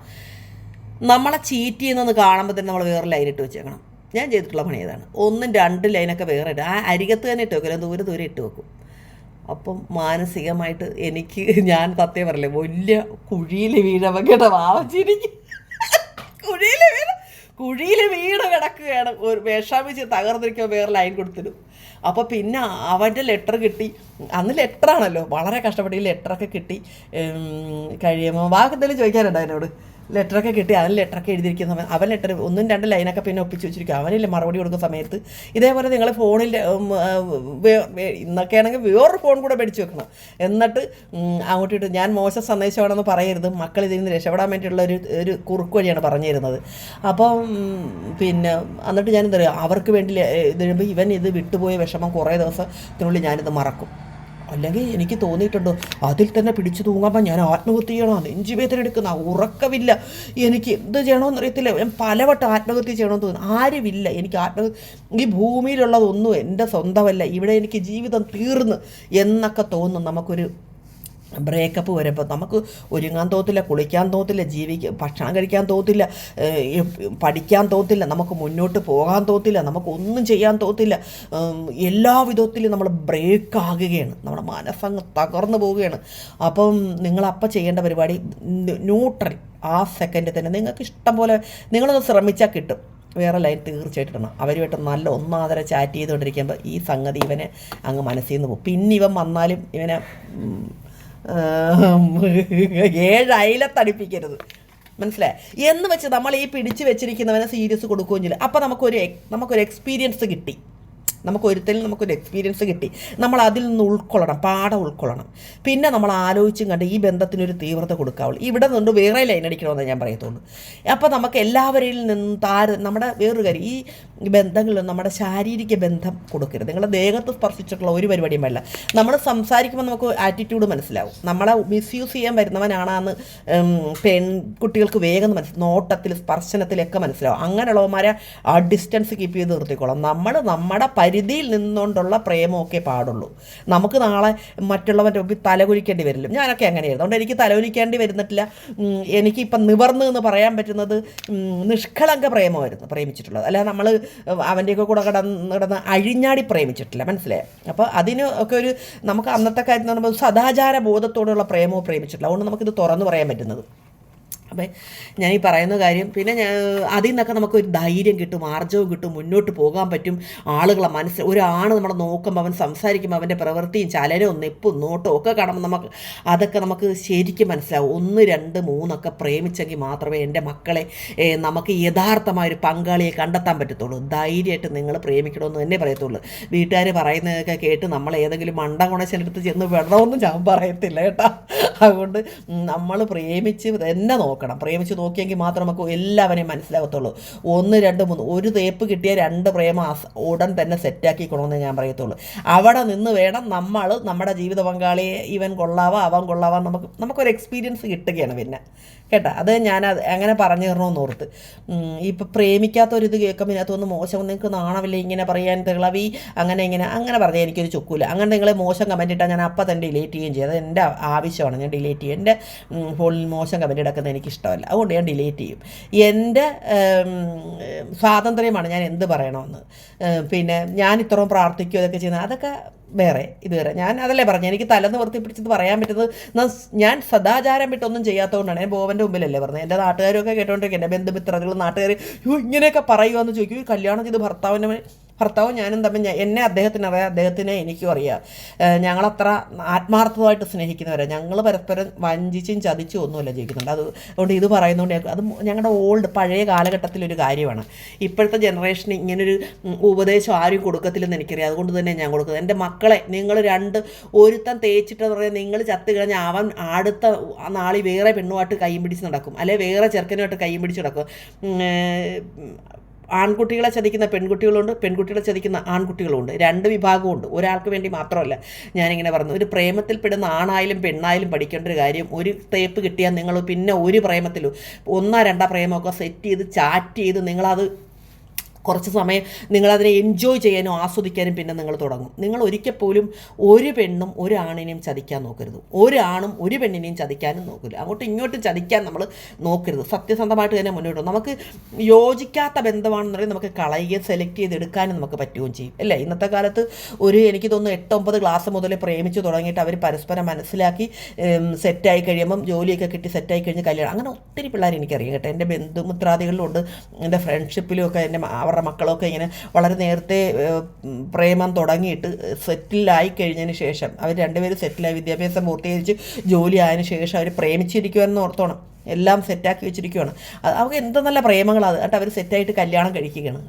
നമ്മളെ ചീറ്റ് ചെയ്യുന്നതെന്ന് കാണുമ്പോൾ തന്നെ നമ്മൾ വേറെ ലൈനിട്ട് വെച്ചേക്കണം. ഞാൻ ചെയ്തിട്ടുള്ള പണി ഏതാണ്? ഒന്നും രണ്ട് ലൈനൊക്കെ വേറെ ഇടും. ആ അരികത്ത് തന്നെ ഇട്ട് വെക്കും. ദൂരെ ദൂരെ ഇട്ട് വെക്കും. അപ്പം മാനസികമായിട്ട് എനിക്ക് ഞാൻ സത്യം പറയില്ലേ വലിയ കുഴിയിൽ വീഴവ കേട്ടോ വാവച്ചിരിക്കും കുഴിയിൽ വീണ കുഴിയിൽ വീട് കിടക്കുകയാണ്. ഒരു വിഷമിച്ച് തകർന്നിരിക്കുമ്പോൾ വേറെ ലൈൻ കൊടുത്തിടും. അപ്പോൾ പിന്നെ അവന്റെ ലെറ്റർ കിട്ടി. അന്ന് ലെറ്ററാണല്ലോ വളരെ കഷ്ടപ്പെട്ട് ഈ ലെറ്ററൊക്കെ കിട്ടി. കഴിയുമ്പോൾ വാക്കെന്തെങ്കിലും ചോദിക്കാനുണ്ടോ എന്നോട്? ലെറ്ററൊക്കെ കിട്ടി അവൻ ലെറ്ററൊക്കെ എഴുതിയിരിക്കുന്ന അവൻ ലെറ്റർ ഒന്നും രണ്ട് ലൈനൊക്കെ പിന്നെ ഒപ്പിച്ച് വെച്ചിരിക്കും. അവനില്ല മറുപടി കൊടുക്കുന്ന സമയത്ത്? ഇതേപോലെ നിങ്ങൾ ഫോണിൽ ഇന്നൊക്കെ ആണെങ്കിൽ വേറൊരു ഫോൺ കൂടെ മേടിച്ച് വെക്കണം. എന്നിട്ട് അങ്ങോട്ട് ഇട്ട് ഞാൻ മോശം സന്ദേശമാണെന്ന് പറയരുത്. മക്കൾ ഇതിൽ നിന്ന് രക്ഷപ്പെടാൻ വേണ്ടിയുള്ള ഒരു ഒരു കുറുക്ക് വഴിയാണ് പറഞ്ഞു തരുന്നത് അപ്പം പിന്നെ എന്നിട്ട് ഞാൻ എന്താ പറയുക അവർക്ക് വേണ്ടി ഇത് ഇവൻ ഇത് വിട്ടുപോയ വിഷമം കുറേ ദിവസത്തിനുള്ളിൽ ഞാനിത് മറക്കും. അല്ലെങ്കിൽ എനിക്ക് തോന്നിയിട്ടുണ്ട് അതിൽ തന്നെ പിടിച്ചു തൂങ്ങുമ്പോൾ ഞാൻ ആത്മഹത്യ ചെയ്യണോ? നെഞ്ചുവേദന എടുക്കുന്ന ഉറക്കമില്ല. എനിക്ക് എന്ത് ചെയ്യണമെന്ന് അറിയത്തില്ല. ഞാൻ പലവട്ടം ആത്മഹത്യ ചെയ്യണമെന്ന് തോന്നുന്നു. ആരുമില്ല. എനിക്ക് ആത്മഹത്യ ഈ ഭൂമിയിലുള്ളതൊന്നും എന്റെ സ്വന്തമല്ല. ഇവിടെ എനിക്ക് ജീവിതം തീർന്ന് എന്നൊക്കെ തോന്നും നമുക്കൊരു ബ്രേക്കപ്പ് വരുമ്പോൾ നമുക്ക് ഒരുങ്ങാൻ തോത്തില്ല കുളിക്കാൻ തോത്തില്ല ജീവിക്ക ഭക്ഷണം കഴിക്കാൻ തോത്തില്ല പഠിക്കാൻ തോത്തില്ല നമുക്ക് മുന്നോട്ട് പോകാൻ തോത്തില്ല നമുക്കൊന്നും ചെയ്യാൻ തോത്തില്ല എല്ലാ വിധത്തിലും നമ്മൾ ബ്രേക്ക് ആകുകയാണ്. നമ്മുടെ മനസ്സങ്ങ് തകർന്നു പോവുകയാണ്. അപ്പം നിങ്ങളപ്പം ചെയ്യേണ്ട പരിപാടി ന്യൂട്രൽ ആ സെക്കൻഡിൽ തന്നെ. നിങ്ങൾക്ക് ഇഷ്ടം പോലെ നിങ്ങളൊന്ന് ശ്രമിച്ചാൽ കിട്ടും. വേറെ ലൈൻ തീർച്ചയായിട്ടും ഇടണം. അവരുമായിട്ട് നല്ല ഒന്നാതര ചാറ്റ് ചെയ്തുകൊണ്ടിരിക്കുമ്പോൾ ഈ സംഗതി ഇവനെ അങ്ങ് മനസ്സിൽ നിന്ന് പോകും. പിന്നെ ഇവൻ വന്നാലും ഇവനെ ഏഴ് അയിലത്തടിപ്പിക്കരുത് മനസ്സിലായി? എന്ന് വെച്ച് നമ്മൾ ഈ പിടിച്ച് വെച്ചിരിക്കുന്നവനെ സീരിയസ് കൊടുക്കുകയും ചെയ്യില്ല അപ്പോൾ നമുക്കൊരു നമുക്കൊരു എക്സ്പീരിയൻസ് കിട്ടി. നമുക്ക് ഒരുത്തലും നമുക്കൊരു എക്സ്പീരിയൻസ് കിട്ടി. നമ്മൾ അതിൽ നിന്ന് ഉൾക്കൊള്ളണം പാഠം ഉൾക്കൊള്ളണം. പിന്നെ നമ്മൾ ആലോചിച്ചും കണ്ട് ഈ ബന്ധത്തിനൊരു തീവ്രത കൊടുക്കാവുള്ളൂ. ഇവിടെ നിന്ന് വേറെ ലൈൻ അടിക്കണമെന്ന് ഞാൻ പറയത്തുള്ളൂ അപ്പോൾ നമുക്ക് എല്ലാവരിൽ നിന്നും താര നമ്മുടെ വേറൊരു കാര്യം ഈ ബന്ധങ്ങളിൽ നമ്മുടെ ശാരീരിക ബന്ധം കൊടുക്കരുത്. നിങ്ങളുടെ ദേഹത്ത് സ്പർശിച്ചിട്ടുള്ള ഒരു പരിപാടിയും വേണ്ട. നമ്മൾ സംസാരിക്കുമ്പോൾ നമുക്ക് ആറ്റിറ്റ്യൂഡ് മനസ്സിലാവും. നമ്മളെ മിസ്യൂസ് ചെയ്യാൻ വരുന്നവനാണെന്ന് പെൺകുട്ടികൾക്ക് വേഗം മനസ്സിലാവും നോട്ടത്തിൽ സ്പർശനത്തിലൊക്കെ മനസ്സിലാവും. അങ്ങനെയുള്ളവന്മാരെ ആ ഡിസ്റ്റൻസ് കീപ്പ് ചെയ്ത് നിർത്തിക്കോളാം. നമ്മൾ നമ്മുടെ പരിധിയിൽ നിന്നുകൊണ്ടുള്ള പ്രേമമൊക്കെ പാടുള്ളൂ. നമുക്ക് നാളെ മറ്റുള്ളവന്റെ മുമ്പിൽ തലകുലിക്കേണ്ടി വരില്ല. ഞാനൊക്കെ അങ്ങനെയായിരുന്നു. അതുകൊണ്ട് എനിക്ക് തലകുലിക്കേണ്ടി വരുന്നിട്ടില്ല. എനിക്കിപ്പം നിവർന്ന് എന്ന് പറയാൻ പറ്റുന്നത് നിഷ്കളങ്ക പ്രേമമായിരുന്നു പ്രേമിച്ചിട്ടുള്ളത്. അല്ല നമ്മൾ അവന്റെയൊക്കെ കൂടെ കിടന്ന് കിടന്ന് അഴിഞ്ഞാടി പ്രേമിച്ചിട്ടില്ല. മനസ്സിലായോ? അപ്പോൾ അതിന് ഒക്കെ ഒരു നമുക്ക് അന്നത്തെ കാര്യം എന്ന് പറയുമ്പോൾ സദാചാര ബോധത്തോടുള്ള പ്രേമവും പ്രേമിച്ചിട്ടില്ല. അതുകൊണ്ട് നമുക്കിത് തുറന്നു പറയാൻ പറ്റുന്നത്. അപ്പം ഞാൻ ഈ പറയുന്ന കാര്യം പിന്നെ ഞാൻ അതിൽ നിന്നൊക്കെ നമുക്ക് ഒരു ധൈര്യം കിട്ടും ആർജവും കിട്ടും മുന്നോട്ട് പോകാൻ പറ്റും ആളുകളെ മനസ്സിൽ ഒരാണ് നമ്മളെ നോക്കുമ്പോൾ അവൻ സംസാരിക്കുമ്പോൾ അവന്റെ പ്രവൃത്തിയും ചലനവും നെപ്പും നോട്ടവും ഒക്കെ കാണുമ്പോൾ നമുക്ക് അതൊക്കെ നമുക്ക് ശരിക്കും മനസ്സിലാവും. ഒന്ന് രണ്ട് മൂന്നൊക്കെ പ്രേമിച്ചെങ്കിൽ മാത്രമേ എന്റെ മക്കളെ നമുക്ക് യഥാർത്ഥമായ ഒരു പങ്കാളിയെ കണ്ടെത്താൻ പറ്റത്തുള്ളൂ. ധൈര്യമായിട്ട് നിങ്ങൾ പ്രേമിക്കണമെന്ന് തന്നെ പറയത്തുള്ളൂ. വീട്ടുകാർ പറയുന്നതൊക്കെ കേട്ട് നമ്മൾ ഏതെങ്കിലും മണ്ട കുണച്ചെടുത്ത് ചെന്ന് വിടണമെന്ന് ഞാൻ പറയത്തില്ല കേട്ടോ. അതുകൊണ്ട് നമ്മൾ പ്രേമിച്ച് തന്നെ നോക്കണം. പ്രേമിച്ച് നോക്കിയെങ്കിൽ മാത്രം നമുക്ക് എല്ലാവരെയും മനസ്സിലാകത്തുള്ളൂ. ഒന്ന് രണ്ട് മൂന്ന്. ഒരു തേപ്പ് കിട്ടിയാൽ രണ്ട് പ്രേമ ഉടൻ തന്നെ സെറ്റാക്കിക്കണമെന്ന് ഞാൻ പറയത്തുള്ളൂ. അവിടെ നിന്ന് വേണം നമ്മൾ നമ്മുടെ ജീവിത പങ്കാളിയെ ഇവൻ കൊള്ളാവാ അവൻ കൊള്ളാവാ നമുക്ക് നമുക്കൊരു എക്സ്പീരിയൻസ് കിട്ടുകയാണ് പിന്നെ. കേട്ടോ? അത് ഞാൻ അങ്ങനെ പറഞ്ഞു തരണമെന്ന് ഓർത്ത്. ഇപ്പം പ്രേമിക്കാത്തൊരിത് കേൾക്കുമ്പോൾ ഇതിനകത്തൊന്ന് മോശം നിങ്ങൾക്ക് നാണമില്ല ഇങ്ങനെ പറയാൻ തിളവി അങ്ങനെ ഇങ്ങനെ അങ്ങനെ പറഞ്ഞാൽ എനിക്കൊരു ചൊക്കൂല. അങ്ങനെ നിങ്ങൾ മോശം കമന്റ് ഇട്ടാൽ ഞാൻ അപ്പം തന്നെ ഡിലീറ്റ് ചെയ്യുകയും ചെയ്യും. അത് എന്റെ ആവശ്യമാണ്. ഞാൻ ഡിലീറ്റ് ചെയ്യും. എന്റെ ഫോണിൽ മോശം കമന്റ് ഇടക്കുന്നത് എനിക്ക് ഇഷ്ടമല്ല. അതുകൊണ്ട് ഞാൻ ഡിലീറ്റ് ചെയ്യും. എന്റെ സ്വാതന്ത്ര്യമാണ് ഞാൻ എന്ത് പറയണമെന്ന്. പിന്നെ ഞാൻ ഇത്രയും പ്രാർത്ഥിക്കുക ഇതൊക്കെ ചെയ്യുന്നത് അതൊക്കെ വേറെ ഇതുവരെ ഞാൻ അതല്ലേ പറഞ്ഞു എനിക്ക് തലന്ന് വർത്തി പിടിച്ചത് പറയാൻ പറ്റുന്നത് ഞാൻ സദാചാരം വിട്ടൊന്നും ചെയ്യാത്തതുകൊണ്ടാണ്. ഞാൻ ബോവന്റെ മുമ്പിലല്ലേ പറഞ്ഞത്. എന്റെ നാട്ടുകാരൊക്കെ കേട്ടോണ്ടിരിക്കും. എന്റെ ബന്ധുമിത്രങ്ങൾ നാട്ടുകാർ ഇങ്ങനെയൊക്കെ ഇങ്ങനെയൊക്കെ പറയുവാന്ന് ചോദിക്കും. "ഈ കല്യാണം ചെയ്ത് ഭർത്താവിന്റെ ഭർത്താവും ഞാനും തമ്മിൽ എന്നെ അദ്ദേഹത്തിന് അറിയാം അദ്ദേഹത്തിനെ എനിക്കും അറിയാം. ഞങ്ങളത്ര ആത്മാർത്ഥമായിട്ട് സ്നേഹിക്കുന്നവരാണ് ഞങ്ങൾ പരസ്പരം വഞ്ചിച്ചും ചതിച്ചും ഒന്നുമല്ല ജീവിക്കുന്നുണ്ട്. അത് അതുകൊണ്ട് ഇത് പറയുന്നതുകൊണ്ട് അത് ഞങ്ങളുടെ ഓൾഡ് പഴയ കാലഘട്ടത്തിലൊരു കാര്യമാണ്. ഇപ്പോഴത്തെ ജനറേഷന് ഇങ്ങനൊരു ഉപദേശം ആരും കൊടുക്കത്തില്ലെന്ന് എനിക്കറിയാം. അതുകൊണ്ട് തന്നെ ഞാൻ കൊടുക്കുന്നത്. എന്റെ മക്കളെ നിങ്ങൾ രണ്ട് ഒരുത്തൻ തേച്ചിട്ടെന്ന് പറയാൻ നിങ്ങൾ ചത്ത് കഴിഞ്ഞാൽ അവൻ അടുത്ത നാളി വേറെ പെണ്ണുമായിട്ട് കൈയും പിടിച്ച് നടക്കും. അല്ലെ വേറെ ചെറുക്കനുമായിട്ട് കൈയും പിടിച്ച് നടക്കും. ആൺകുട്ടികളെ ചതിക്കുന്ന പെൺകുട്ടികളുണ്ട് പെൺകുട്ടികളെ ചതിക്കുന്ന ആൺകുട്ടികളുണ്ട്. രണ്ട് വിഭാഗമുണ്ട്. ഒരാൾക്ക് വേണ്ടി മാത്രമല്ല ഞാനിങ്ങനെ പറഞ്ഞു ഒരു പ്രേമത്തിൽ പെടുന്ന ആണായാലും പെണ്ണായാലും പഠിക്കേണ്ട ഒരു കാര്യം ഒരു തേപ്പ് കിട്ടിയാൽ നിങ്ങൾ പിന്നെ ഒരു പ്രേമത്തിലും ഒന്നോ രണ്ടോ പ്രേമമൊക്കെ സെറ്റ് ചെയ്ത് ചാറ്റ് ചെയ്ത് നിങ്ങളത് കുറച്ച് സമയം നിങ്ങളതിനെ എൻജോയ് ചെയ്യാനും ആസ്വദിക്കാനും പിന്നെ നിങ്ങൾ തുടങ്ങും. നിങ്ങൾ ഒരിക്കൽ പോലും ഒരു പെണ്ണും ഒരു ആണിനെയും ചതിക്കാൻ നോക്കരുത്. ഒരാണും ഒരു പെണ്ണിനെയും ചതിക്കാനും നോക്കില്ല അങ്ങോട്ടും ഇങ്ങോട്ടും ചതിക്കാൻ നമ്മൾ നോക്കരുത്. സത്യസന്ധമായിട്ട് തന്നെ മുന്നോട്ട്. നമുക്ക് യോജിക്കാത്ത ബന്ധമാണെന്ന് പറയുന്നത് നമുക്ക് കളയുകയും സെലക്ട് ചെയ്തെടുക്കാനും നമുക്ക് പറ്റുകയും ചെയ്യും. അല്ലേ? ഇന്നത്തെ കാലത്ത് ഒരു എനിക്ക് തോന്നുന്നു എട്ടൊമ്പത് ക്ലാസ് മുതൽ പ്രേമിച്ച് തുടങ്ങിയിട്ട് അവർ പരസ്പരം മനസ്സിലാക്കി സെറ്റായി കഴിയുമ്പം ജോലിയൊക്കെ കിട്ടി സെറ്റായി കഴിഞ്ഞ് കല്യാണം. അങ്ങനെ ഒത്തിരി പിള്ളേർ എനിക്കറിയാം കേട്ടോ. എന്റെ ബന്ധുമിത്രാദികളിലുണ്ട്. എന്റെ ഫ്രണ്ട്ഷിപ്പിലും ഒക്കെ എന്റെ മ- അവരുടെ മക്കളൊക്കെ ഇങ്ങനെ വളരെ നേരത്തെ പ്രേമം തുടങ്ങിയിട്ട് സെറ്റിലായി കഴിഞ്ഞതിന് ശേഷം അവർ രണ്ടുപേരും സെറ്റിലായി വിദ്യാഭ്യാസം പൂർത്തീകരിച്ച് ജോലി ആയതിനു ശേഷം അവർ പ്രേമിച്ചിരിക്കുമെന്ന് ഓർത്തോണം. എല്ലാം സെറ്റാക്കി വെച്ചിരിക്കുകയാണ് അവർക്ക് എന്ത് നല്ല പ്രേമങ്ങളാണ് എന്നിട്ട് അവർ സെറ്റായിട്ട് കല്യാണം കഴിക്കുകയാണ്.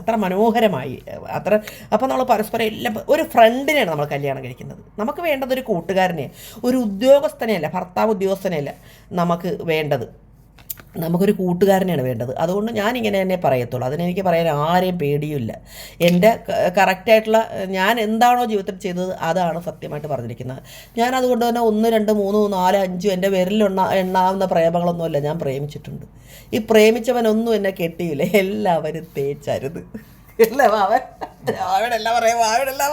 അത്ര മനോഹരമായി അത്ര അപ്പോൾ നമ്മൾ പരസ്പരം എല്ലാം ഒരു ഫ്രണ്ടിനെയാണ് നമ്മൾ കല്യാണം കഴിക്കുന്നത്. നമുക്ക് വേണ്ടത് ഒരു കൂട്ടുകാരനെ ഒരു ഉദ്യോഗസ്ഥനെയല്ല ഭർത്താവ് ഉദ്യോഗസ്ഥനെയല്ല നമുക്ക് വേണ്ടത്. നമുക്കൊരു കൂട്ടുകാരനെയാണ് വേണ്ടത്. അതുകൊണ്ട് ഞാനിങ്ങനെ തന്നെ പറയത്തുള്ളൂ. അതിനെനിക്ക് പറയാൻ ആരെയും പേടിയുമില്ല. എന്റെ കറക്റ്റായിട്ടുള്ള ഞാൻ എന്താണോ ജീവിതത്തിൽ ചെയ്തത് അതാണ് സത്യമായിട്ട് പറഞ്ഞിരിക്കുന്നത്. ഞാൻ അതുകൊണ്ട് തന്നെ ഒന്ന് രണ്ട് മൂന്ന് നാല് അഞ്ച് എന്റെ വിരലിലെണ്ണ എണ്ണാവുന്ന പ്രേമങ്ങളൊന്നുമല്ല ഞാൻ പ്രേമിച്ചിട്ടുണ്ട്. ഈ പ്രേമിച്ചവനൊന്നും എന്നെ കെട്ടിയില്ല. എല്ലാവരും തേച്ചരുത്. അല്ലേ മാവൻ മാവനെല്ലാം പറയും മാവനെല്ലാം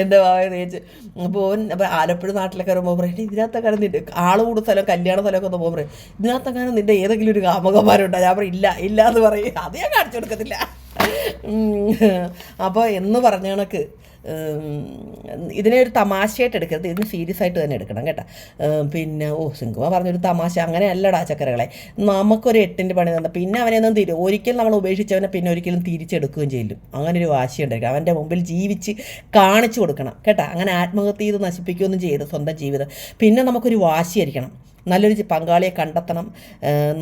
എന്റെ മാവൻ തേച്ച് അപ്പോൾ അപ്പോൾ ആലപ്പുഴ നാട്ടിലൊക്കെ വരുമ്പോൾ പറയും "എടീ, ഇതിനകത്തൊക്കെ നിന്റെ ആൾ കൂടുന്ന സ്ഥലം കല്യാണ സ്ഥലമൊക്കെ ഒന്ന് പോകുമ്പോൾ പറയും ഇതിനകത്തൊക്കെ നിന്റെ ഏതെങ്കിലും ഒരു കാമകന്മാരുണ്ടോ? ഞാൻ പറയും ഇല്ല ഇല്ല എന്ന് പറയും. അത് ഞാൻ കാണിച്ചു കൊടുക്കത്തില്ല. അപ്പോൾ എന്ന് പറഞ്ഞ കണക്ക് ഇതിനെ ഒരു തമാശയായിട്ട് എടുക്കരുത്. ഇതിന് സീരിയസ് ആയിട്ട് തന്നെ എടുക്കണം കേട്ടോ. പിന്നെ ഓ സിംഗുമ പറഞ്ഞൊരു തമാശ. അങ്ങനെ അല്ലടാ ചക്കരകളെ. നമുക്കൊരു എട്ടിന്റെ പണി തന്നെ പിന്നെ അവനെ ഒന്നും തിരി ഒരിക്കലും നമ്മൾ ഉപേക്ഷിച്ചവനെ പിന്നെ ഒരിക്കലും തിരിച്ചെടുക്കുകയും ചെയ്യും അങ്ങനെ ഒരു വാശി ഉണ്ടായിരിക്കും. അവന്റെ മുമ്പിൽ ജീവിച്ച് കാണിച്ചു കൊടുക്കണം കേട്ടോ. അങ്ങനെ ആത്മഹത്യ ചെയ്ത് നശിപ്പിക്കുകയൊന്നും ചെയ്യരുത് സ്വന്തം ജീവിതം. പിന്നെ നമുക്കൊരു വാശിയായിരിക്കണം. നല്ലൊരു പങ്കാളിയെ കണ്ടെത്തണം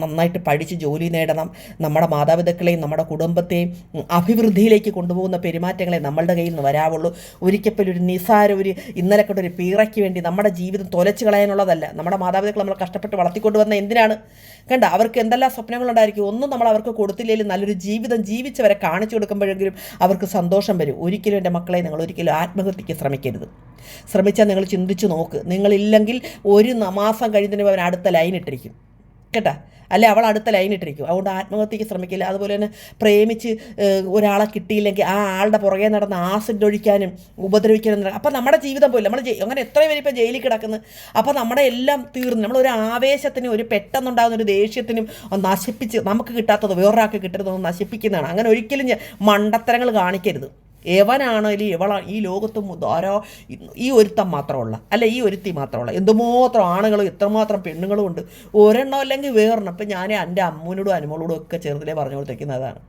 നന്നായിട്ട് പഠിച്ച് ജോലി നേടണം. നമ്മുടെ മാതാപിതാക്കളെയും നമ്മുടെ കുടുംബത്തെയും അഭിവൃദ്ധിയിലേക്ക് കൊണ്ടുപോകുന്ന പെരുമാറ്റങ്ങളെ നമ്മളുടെ കയ്യിൽ നിന്ന് വരാവുള്ളൂ. ഒരിക്കലും ഒരു നിസാര ഒരു ഇന്നലെ കണ്ട ഒരു പീറയ്ക്ക് വേണ്ടി നമ്മുടെ ജീവിതം തൊലച്ച് കളയാനുള്ളതല്ല. നമ്മുടെ മാതാപിതാക്കൾ നമ്മൾ കഷ്ടപ്പെട്ട് വളർത്തിക്കൊണ്ട് വന്ന എന്തിനാണ്? കണ്ട അവർക്ക് എന്തെല്ലാം സ്വപ്നങ്ങളുണ്ടായിരിക്കും ഒന്നും നമ്മൾ അവർക്ക് കൊടുത്തില്ലെങ്കിലും നല്ലൊരു ജീവിതം ജീവിച്ചവരെ കാണിച്ചു കൊടുക്കുമ്പോഴെങ്കിലും അവർക്ക് സന്തോഷം വരും. ഒരിക്കലും എന്റെ മക്കളെ നിങ്ങൾ ഒരിക്കലും ആത്മഹത്യയ്ക്ക് ശ്രമിക്കരുത്. ശ്രമിച്ചാൽ നിങ്ങൾ ചിന്തിച്ചു നോക്ക്. നിങ്ങളില്ലെങ്കിൽ ഒരു മാസം മാസം അവൻ അടുത്ത ലൈൻ ഇട്ടിരിക്കും. കേട്ടാ? അല്ലെ അവൾ അടുത്ത ലൈൻ ഇട്ടിരിക്കും. അതുകൊണ്ട് ആത്മഹത്യക്ക് ശ്രമിക്കില്ല. അതുപോലെ തന്നെ പ്രേമിച്ച് ഒരാളെ കിട്ടിയില്ലെങ്കിൽ ആ ആളുടെ പുറകെ നടന്ന് ആസിഡ് ഒഴിക്കാനും ഉപദ്രവിക്കാനും അപ്പം നമ്മുടെ ജീവിതം പോയില്ല? നമ്മൾ അങ്ങനെ എത്ര പേര് ഇപ്പം ജയിലിൽ കിടക്കുന്നു. അപ്പം നമ്മുടെ എല്ലാം തീർന്നു. നമ്മളൊരു ആവേശത്തിനും ഒരു പെട്ടെന്നുണ്ടാകുന്ന ഒരു ദേഷ്യത്തിനും നശിപ്പിച്ച് നമുക്ക് കിട്ടാത്തത് വേറൊരാൾക്ക് കിട്ടരുതെന്ന് നശിപ്പിക്കുന്നതാണ്. അങ്ങനെ ഒരിക്കലും മണ്ടത്തരങ്ങൾ കാണിക്കരുത്. എവനാണേലും ഇവള ഈ ലോകത്ത് ധാരാ ഈ ഒരുത്തം മാത്രമുള്ള അല്ല ഈ ഒരുത്തി മാത്രമുള്ള എന്തുമാത്രം ആണുങ്ങളും എത്രമാത്രം പെണ്ണുങ്ങളും ഉണ്ട്. ഒരെണ്ണം അല്ലെങ്കിൽ വേറെണ്ണം ഇപ്പം ഞാൻ എന്റെ അമ്മൂനോടും അനുമോളോടും ഒക്കെ ചെറുതിലേ പറഞ്ഞു കൊടുത്തേക്കുന്നതാണ്.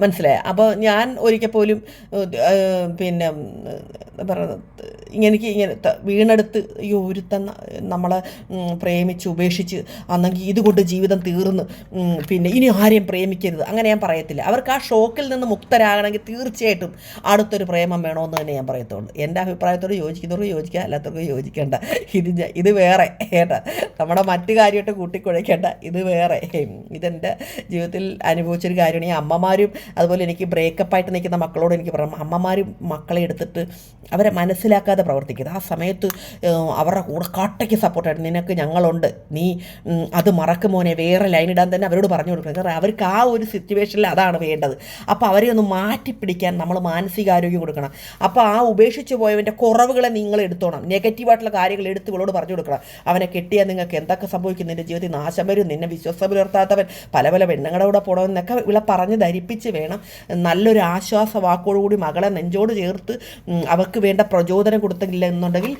മനസ്സിലായി. അപ്പോൾ ഞാൻ ഒരിക്കൽ പോലും പിന്നെ പറയുന്നത് എനിക്ക് ഇങ്ങനെ വീണെടുത്ത് ഈ ഒരുത്തൻ നമ്മളെ പ്രേമിച്ച് ഉപേക്ഷിച്ച് അന്നെങ്കിൽ ഇതുകൊണ്ട് ജീവിതം തീർന്ന് പിന്നെ ഇനി ആരെയും പ്രേമിക്കരുത്. അങ്ങനെ ഞാൻ പറയത്തില്ല. അവർക്ക് ആ ഷോക്കിൽ നിന്ന് മുക്തരാകണമെങ്കിൽ തീർച്ചയായിട്ടും അടുത്തൊരു പ്രേമം വേണമെന്ന് തന്നെ ഞാൻ പറയത്തുള്ളൂ. എന്റെ അഭിപ്രായത്തോട് യോജിക്കുന്നവർക്ക് യോജിക്കുക അല്ലാത്തവർക്ക് യോജിക്കേണ്ട. ഇത് ഇത് വേറെ ഏട്ടാ. നമ്മുടെ മറ്റു കാര്യമായിട്ട് കൂട്ടിക്കുഴയ്ക്കേണ്ട ഇത് വേറെ. ഇതെന്റെ ജീവിതത്തിൽ അനുഭവിച്ചൊരു കാര്യമാണ്. ഈ അമ്മമാരും അതുപോലെ എനിക്ക് ബ്രേക്കപ്പായിട്ട് നിൽക്കുന്ന മക്കളോട് എനിക്ക് പറയാം. അമ്മമാരും മക്കളെ എടുത്തിട്ട് അവരെ മനസ്സിലാക്കാതെ പ്രവർത്തിക്കുന്നത് ആ സമയത്ത് അവരുടെ കൂടെ കാട്ടയ്ക്ക് സപ്പോർട്ടായിട്ട് നിനക്ക് ഞങ്ങളുണ്ട്. നീ അത് മറക്കുമോനെ വേറെ ലൈൻ ഇടാൻ തന്നെ അവരോട് പറഞ്ഞു കൊടുക്കണം. കാരണം അവർക്ക് ആ ഒരു സിറ്റുവേഷനിൽ അതാണ് വേണ്ടത്. അപ്പോൾ അവരെ ഒന്ന് മാറ്റിപ്പിടിക്കാൻ നമ്മൾ മാനസികാരോഗ്യം കൊടുക്കണം. അപ്പോൾ ആ ഉപേക്ഷിച്ച് പോയവന്റെ കുറവുകളെ നിങ്ങൾ എടുത്തോണം. നെഗറ്റീവായിട്ടുള്ള കാര്യങ്ങൾ എടുത്ത് ഇവളോട് പറഞ്ഞു കൊടുക്കണം. അവനെ കെട്ടിയാൽ നിങ്ങൾക്ക് എന്തൊക്കെ സംഭവിക്കും? നിന്റെ ജീവിതത്തിൽ നാശം വരും. നിന്നെ വിശ്വാസം പുലർത്താത്തവൻ പല പല പെണ്ണുങ്ങളുടെ കൂടെ പോകണമെന്നൊക്കെ ഇവളെ പറഞ്ഞ് ധരിപ്പിച്ച് വേണം. നല്ലൊരു ആശ്വാസ വാക്കോടുകൂടി മകളെ നെഞ്ചോട് ചേർത്ത് അവർക്ക് വേണ്ട പ്രചോദനം കൊടുത്തില്ല എന്നുണ്ടെങ്കിൽ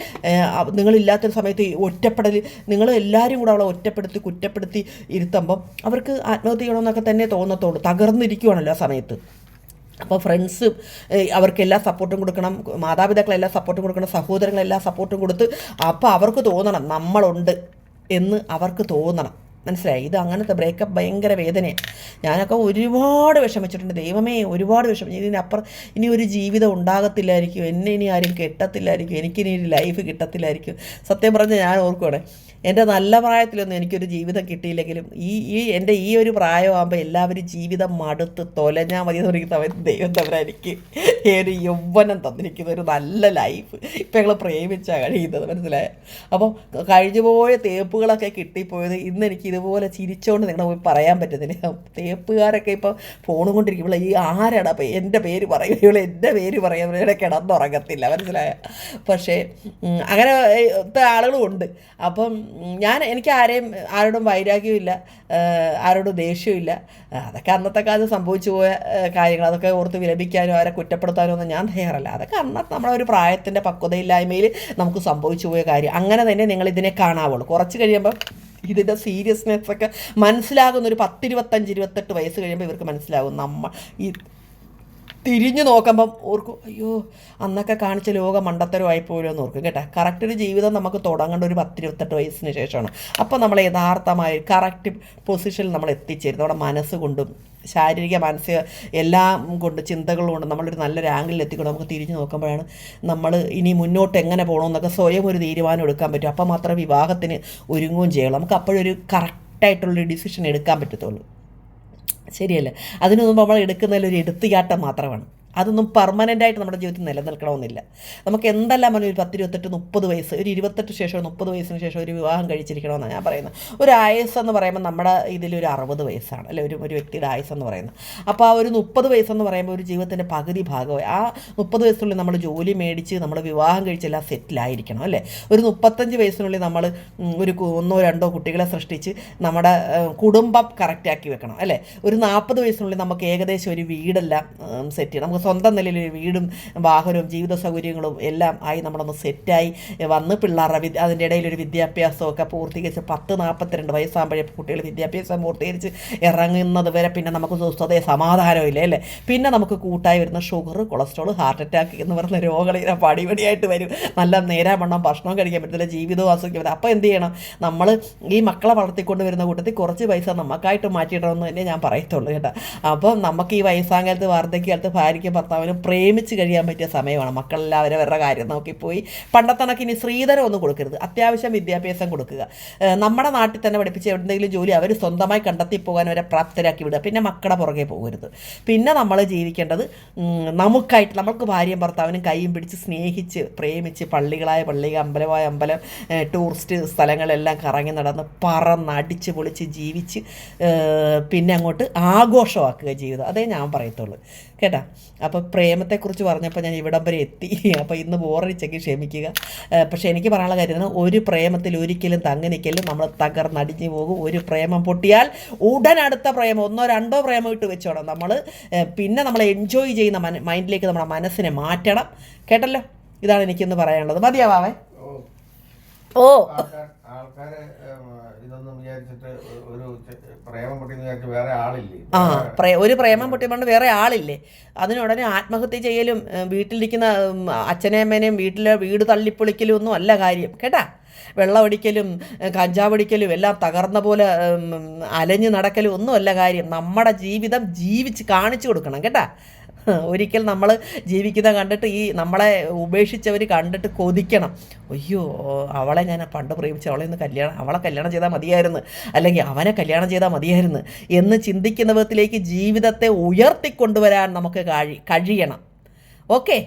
നിങ്ങളില്ലാത്തൊരു സമയത്ത് ഒറ്റപ്പെടൽ നിങ്ങൾ എല്ലാവരും കൂടെ അവളെ ഒറ്റപ്പെടുത്തി കുറ്റപ്പെടുത്തി ഇരുത്തുമ്പം അവർക്ക് ആത്മഹത്യ ചെയ്യണമെന്നൊക്കെ തന്നെ തോന്നത്തുള്ളൂ. തകർന്നിരിക്കുവാണല്ലോ ആ സമയത്ത്. അപ്പോൾ ഫ്രണ്ട്സ് അവർക്ക് എല്ലാ സപ്പോർട്ടും കൊടുക്കണം. മാതാപിതാക്കളെല്ലാ സപ്പോർട്ടും കൊടുക്കണം. സഹോദരങ്ങളെല്ലാ സപ്പോർട്ടും കൊടുത്ത് അപ്പോൾ അവർക്ക് തോന്നണം നമ്മളുണ്ട് എന്ന് അവർക്ക് തോന്നണം. മനസ്സിലായി? ഇത് അങ്ങനത്തെ ബ്രേക്കപ്പ് ഭയങ്കര വേദനയാണ് ഞാനൊക്കെ ഒരുപാട് വിഷമിച്ചിട്ടുണ്ട്. ദൈവമേ ഒരുപാട് വിഷമം ഇതിനപ്പുറം ഇനി ഒരു ജീവിതം ഉണ്ടാകത്തില്ലായിരിക്കും. എന്നെ ഇനി ആരും കെട്ടത്തില്ലായിരിക്കും. എനിക്കിനി ഒരു ലൈഫ് കിട്ടത്തില്ലായിരിക്കും. സത്യം പറഞ്ഞാൽ ഞാൻ ഓർക്കുവാണ്. എന്റെ നല്ല പ്രായത്തിലൊന്നും എനിക്കൊരു ജീവിതം കിട്ടിയില്ലെങ്കിലും ഈ ഈ എന്റെ ഈ ഒരു പ്രായമാകുമ്പോൾ എല്ലാവരും ജീവിതം മടുത്ത് തൊലഞ്ഞാൽ മതി സമയത്ത് ദൈവം തവര എനിക്ക് ഈ ഒരു യൗവനം തന്നിരിക്കുന്ന ഒരു നല്ല ലൈഫ് ഇപ്പം ഞങ്ങൾ പ്രേമിച്ചാണ് കഴിയുന്നത്. മനസ്സിലായ? അപ്പോൾ കഴിഞ്ഞുപോയ തേപ്പുകളൊക്കെ കിട്ടിപ്പോയത് ഇന്ന് എനിക്ക് ഇതുപോലെ ചിരിച്ചോണ്ട് നിങ്ങളെ പോയി പറയാൻ പറ്റത്തില്ല. തേപ്പുകാരൊക്കെ ഇപ്പം ഫോണും കൊണ്ടിരിക്കുമ്പോൾ ഈ ആരാടാ എന്റെ പേര് പറയും. ഇവൾ എന്റെ പേര് പറയാൻ ഇവിടെ കിടന്നുറങ്ങത്തില്ല. മനസ്സിലായ? പക്ഷേ അങ്ങനെ ആളുകളും ഉണ്ട്. അപ്പം ഞാൻ എനിക്ക് ആരെയും ആരോടും വൈരാഗ്യമില്ല ആരോടും ദേഷ്യമില്ല അതൊക്കെ അന്നത്തെ കാലത്ത് സംഭവിച്ചു പോയ കാര്യങ്ങൾ. അതൊക്കെ ഓർത്ത് വിലപിക്കാനോ ആരെ കുറ്റപ്പെടുത്താനോ ഒന്നും ഞാൻ തയ്യാറല്ല. അതൊക്കെ അന്നത്തെ നമ്മുടെ ഒരു പ്രായത്തിന്റെ പക്വതയില്ലായ്മയിൽ നമുക്ക് സംഭവിച്ചു പോയ കാര്യം. അങ്ങനെ തന്നെ നിങ്ങൾ ഇതിനെ കാണാവുള്ളൂ. കുറച്ച് കഴിയുമ്പോൾ ഇതിന്റെ സീരിയസ്നെസ് ഒക്കെ മനസ്സിലാകുന്ന ഒരു പത്തിരുപത്തഞ്ച് ഇരുപത്തെട്ട് വയസ്സ് കഴിയുമ്പോൾ ഇവർക്ക് മനസ്സിലാകും നമ്മൾ ഈ തിരിഞ്ഞു നോക്കുമ്പം ഓർക്കും അയ്യോ അന്നൊക്കെ കാണിച്ച ലോക മണ്ടത്തരമായി പോലും എന്ന് ഓർക്കും കേട്ടോ. കറക്റ്റ് ഒരു ജീവിതം നമുക്ക് തുടങ്ങേണ്ട ഒരു പത്തിരുപത്തെട്ട് വയസ്സിന് ശേഷമാണ്. അപ്പോൾ നമ്മൾ യഥാർത്ഥമായ കറക്റ്റ് പൊസിഷനിൽ നമ്മൾ എത്തിച്ചേരും നമ്മുടെ മനസ്സുകൊണ്ടും ശാരീരിക മാനസിക എല്ലാം കൊണ്ട് ചിന്തകൾ കൊണ്ട് നമ്മളൊരു നല്ലൊരു ആംഗിളിൽ എത്തിക്കൊണ്ട് നമുക്ക് തിരിഞ്ഞു നോക്കുമ്പോഴാണ് നമ്മൾ ഇനി മുന്നോട്ട് എങ്ങനെ പോകണമെന്നൊക്കെ സ്വയം ഒരു തീരുമാനം എടുക്കാൻ പറ്റും. അപ്പോൾ മാത്രമേ വിവാഹത്തിന് ഒരുങ്ങുകയും ചെയ്യുള്ളൂ നമുക്ക് അപ്പോഴൊരു കറക്റ്റായിട്ടുള്ളൊരു ഡിസിഷൻ എടുക്കാൻ പറ്റത്തുള്ളൂ. ശരിയല്ല? അതിനൊന്നും നമ്മൾ എടുക്കുന്നതിൽ ഒരു എടുത്തുകാട്ടം മാത്രമാണ്. അതൊന്നും പെർമനന്റ് ആയിട്ട് നമ്മുടെ ജീവിതത്തിൽ നിലനിൽക്കണമെന്നില്ല. നമുക്ക് എന്തെല്ലാം ഒരു പത്ത് ഇരുപത്തെട്ട് മുപ്പത് വയസ്സ് ഒരു ഇരുപത്തെട്ട് ശേഷം ഒരു മുപ്പത് വയസ്സിന് ശേഷം ഒരു വിവാഹം കഴിച്ചിരിക്കണമെന്നാണ് ഞാൻ പറയുന്നത്. ഒരു ആയുസ് എന്ന് പറയുമ്പോൾ നമ്മുടെ ഇതിലൊരു അറുപത് വയസ്സാണ്. അല്ലെ ഒരു ഒരു വ്യക്തിയുടെ ആയുസ് എന്ന് പറയുന്നത്. അപ്പോൾ ആ ഒരു മുപ്പത് വയസ്സെന്ന് പറയുമ്പോൾ ഒരു ജീവിതത്തിന്റെ പകുതി ഭാഗമായി ആ മുപ്പത് വയസ്സിനുള്ളിൽ നമ്മൾ ജോലി മേടിച്ച് നമ്മൾ വിവാഹം കഴിച്ചെല്ലാം സെറ്റിലായിരിക്കണം അല്ലേ? ഒരു മുപ്പത്തഞ്ച് വയസ്സിനുള്ളിൽ നമ്മൾ ഒരു ഒന്നോ രണ്ടോ കുട്ടികളെ സൃഷ്ടിച്ച് നമ്മുടെ കുടുംബം കറക്റ്റാക്കി വെക്കണം അല്ലേ? ഒരു നാൽപ്പത് വയസ്സിനുള്ളിൽ നമുക്ക് ഏകദേശം ഒരു വീടെല്ലാം സെറ്റ് ചെയ്യണം. നമുക്ക് സ്വന്തം നിലയിൽ ഒരു വീടും വാഹനവും ജീവിത സൗകര്യങ്ങളും എല്ലാം ആയി നമ്മളൊന്ന് സെറ്റായി. വന്ന് പിള്ളേരുടെ വിദ്യ അതിന്റെ ഇടയിൽ ഒരു വിദ്യാഭ്യാസമൊക്കെ പൂർത്തീകരിച്ച് പത്ത് നാൽപ്പത്തിരണ്ട് വയസ്സാകുമ്പോഴേ കുട്ടികൾ വിദ്യാഭ്യാസം പൂർത്തീകരിച്ച് ഇറങ്ങുന്നത് വരെ പിന്നെ നമുക്ക് സ്വസ്ഥതയെ സമാധാനവും ഇല്ല അല്ലേ? പിന്നെ നമുക്ക് കൂട്ടായി വരുന്ന ഷുഗർ കൊളസ്ട്രോൾ ഹാർട്ട് അറ്റാക്ക് എന്ന് പറയുന്ന രോഗങ്ങൾ ഇങ്ങനെ പടിപടിയായിട്ട് വരും. നല്ല നേരാവണ്ണം ഭക്ഷണം കഴിക്കാൻ പറ്റത്തില്ല ജീവിതവും ആസ്വദിക്കാൻ പറ്റില്ല അപ്പോൾ എന്ത് ചെയ്യണം? നമ്മൾ ഈ മക്കളെ വളർത്തിക്കൊണ്ട് വരുന്ന കൂട്ടത്തിൽ കുറച്ച് പൈസ നമുക്കായിട്ട് മാറ്റിയിടണമെന്ന് തന്നെ ഞാൻ പറയത്തുള്ളൂ കേട്ടോ. അപ്പം നമുക്ക് ഈ വയസ്സാകാലത്ത് വാർദ്ധക്യകാലത്ത് ഭാര്യയ്ക്കും ഭർത്താവിനും പ്രേമിച്ച് കഴിയാൻ പറ്റിയ സമയമാണ്. മക്കളെല്ലാവരും അവരുടെ കാര്യം നോക്കിപ്പോയി. പണ്ടത്തെ കണക്ക് ഇനി ശ്രീധരം ഒന്നും കൊടുക്കരുത്. അത്യാവശ്യം വിദ്യാഭ്യാസം കൊടുക്കുക. നമ്മുടെ നാട്ടിൽ തന്നെ പഠിപ്പിച്ച് എവിടെന്തെങ്കിലും ജോലി അവർ സ്വന്തമായി കണ്ടെത്തി പോകാൻ അവരെ പ്രാപ്തരാക്കി വിടുക. പിന്നെ മക്കളുടെ പുറകെ പോകരുത്. പിന്നെ നമ്മൾ ജീവിക്കേണ്ടത് നമുക്കായിട്ട് നമുക്ക് ഭാര്യയും ഭർത്താവിനും കൈയും പിടിച്ച് സ്നേഹിച്ച് പ്രേമിച്ച് പള്ളികളായ പള്ളി അമ്പലമായ അമ്പലം ടൂറിസ്റ്റ് സ്ഥലങ്ങളെല്ലാം കറങ്ങി നടന്ന് പറന്ന് അടിച്ച് പൊളിച്ച് ജീവിച്ച് പിന്നെ അങ്ങോട്ട് ആഘോഷമാക്കുക ജീവിതം അതേ ഞാൻ പറയത്തുള്ളൂ. കേട്ടാ? അപ്പോൾ പ്രേമത്തെക്കുറിച്ച് പറഞ്ഞപ്പോൾ ഞാൻ ഇവിടം വരെ എത്തി. അപ്പോൾ ഇന്ന് ബോറടിച്ചെങ്കിൽ ക്ഷമിക്കുക. പക്ഷേ എനിക്ക് പറയാനുള്ള കാര്യം ഒരു പ്രേമത്തിൽ ഒരിക്കലും തങ്ങി നിൽക്കലും നമ്മൾ തകർന്നടിഞ്ഞു പോകും. ഒരു പ്രേമം പൊട്ടിയാൽ ഉടൻ അടുത്ത പ്രേമം ഒന്നോ രണ്ടോ പ്രേമം ഇട്ട് വെച്ചോണം നമ്മൾ പിന്നെ നമ്മൾ എൻജോയ് ചെയ്യുന്ന മൈൻഡിലേക്ക് നമ്മുടെ മനസ്സിനെ മാറ്റണം. കേട്ടല്ലോ? ഇതാണ് എനിക്കിന്ന് പറയാനുള്ളത്. മതിയാവാവേ? ഓ, ആൾക്കാര് ഇതൊന്നും ഒരു പ്രേമം വേറെ ആളില്ലേ? ആ ഒരു പ്രേമം പൊട്ടിയപ്പോൾ വേറെ ആളില്ലേ? അതിനുടനെ ആത്മഹത്യ ചെയ്യലും വീട്ടിലിരിക്കുന്ന അച്ഛനേ അമ്മേനെയും വീട്ടിലെ വീട് തള്ളിപ്പൊളിക്കലും ഒന്നും അല്ല കാര്യം. കേട്ടാ? വെള്ളമടിക്കലും കഞ്ചാവടിക്കലും എല്ലാം തകർന്ന പോലെ അലഞ്ഞു നടക്കലും ഒന്നും അല്ല കാര്യം. നമ്മുടെ ജീവിതം ജീവിച്ച് കാണിച്ചു കൊടുക്കണം. കേട്ടാ? ഒരിക്കൽ നമ്മൾ ജീവിക്കുന്ന കണ്ടിട്ട് ഈ നമ്മളെ ഉപേക്ഷിച്ചവർ കണ്ടിട്ട് കൊതിക്കണം. അയ്യോ അവളെ ഞാൻ പണ്ട് പ്രേമിച്ച അവളെ ഒന്ന് കല്യാണം അവളെ കല്യാണം ചെയ്താൽ മതിയായിരുന്നു. അല്ലെങ്കിൽ അവനെ കല്യാണം ചെയ്താൽ മതിയായിരുന്നു എന്ന് ചിന്തിക്കുന്ന വിധത്തിലേക്ക് ജീവിതത്തെ ഉയർത്തിക്കൊണ്ടുവരാൻ നമുക്ക് കഴി കഴിയണം. ഓക്കെ?